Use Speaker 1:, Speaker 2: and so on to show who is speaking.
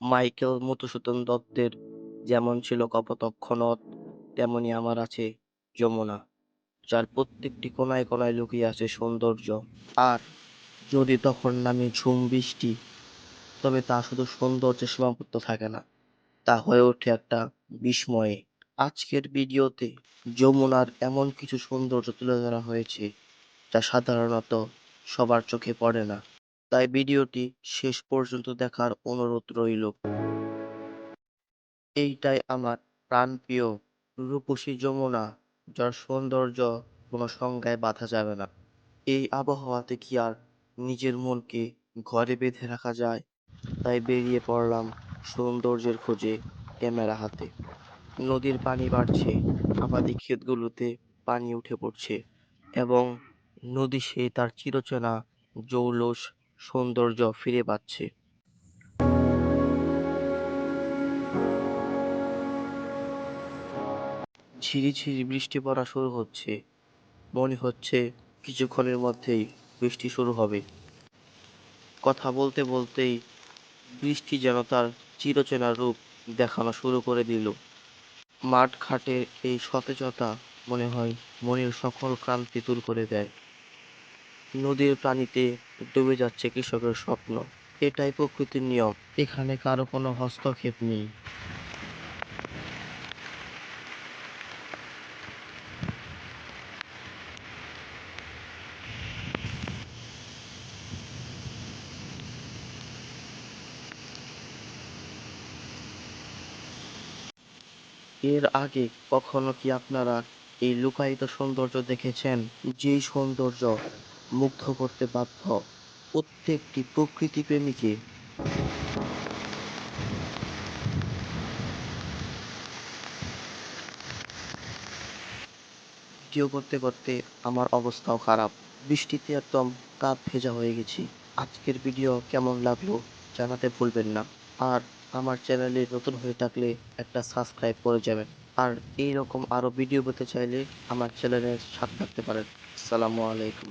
Speaker 1: Michael Madhusudan দত্তের যেমন ছিল কপোতক্ষ তেমনি আমার আছে যমুনা, যার প্রত্যেকটি কোনায় কোনায় লুকিয়ে আছে সৌন্দর্য। আর যদি তখন নামে ঝুম বৃষ্টি, তবে তা শুধু সৌন্দর্যে সীমাবদ্ধ থাকে না, তা হয়ে ওঠে একটা বিস্ময়ে। আজকের ভিডিওতে যমুনার এমন কিছু সৌন্দর্য তুলে ধরা হয়েছে, যা সাধারণত সবার চোখে পড়ে না। তাই ভিডিওটি শেষ পর্যন্ত দেখার অনুরোধ রইল। এইটাই আমার প্রাণপ্রিয় রূপসী যমুনা, যার সৌন্দর্য কোনো সংজ্ঞায় বাঁধা যাবে না। এই আবহাওয়াতে কি আর নিজের মনকে ঘরে বেঁধে রাখা যায়? তাই বেরিয়ে পড়লাম সৌন্দর্যের খোঁজে ক্যামেরা হাতে। নদীর পানি বাড়ছে, আবাদি ক্ষেতগুলোতে পানি উঠে পড়ছে এবং নদী সে তার চিরচেনা জৌলস সৌন্দর্য ফিরে পাচ্ছে। ঝিরিঝিরি বৃষ্টি পড়া শুরু হচ্ছে। মনে হচ্ছে কিছুক্ষণের মধ্যেই বৃষ্টি শুরু হবে। কথা বলতে বলতেই বৃষ্টি যেন তার চিরচেনা রূপ দেখানো শুরু করে দিল। মাঠ ঘাটের এই সতেজতা মনে হয় মনের সকল ক্লান্তি দূর করে দেয়। নদীর পানিতে ডুবে যাচ্ছে কৃষকের স্বপ্ন। এটাই প্রকৃতির নিয়ম। এখানে কারও কোনো হস্তক্ষেপ নেই। এর আগে কখনো কি আপনারা এই লুকায়িত সৌন্দর্য দেখেছেন? যেই সৌন্দর্য মুগ্ধ করতে বাধ্য প্রত্যেকটি প্রকৃতি প্রেমীকে ভিডিও করতে করতে আমার অবস্থাও খারাপ। বৃষ্টিতে একদম কাপ ভেজা হয়ে গেছি। আজকের ভিডিও কেমন লাগল জানাতে ভুলবেন না। আর আমার চ্যানেলে নতুন হয়ে থাকলে একটা সাবস্ক্রাইব করে যাবেন। আর এই রকম আরও ভিডিও পেতে চাইলে আমার চ্যানেলের সাথে থাকতে পারেন। আসসালামু আলাইকুম।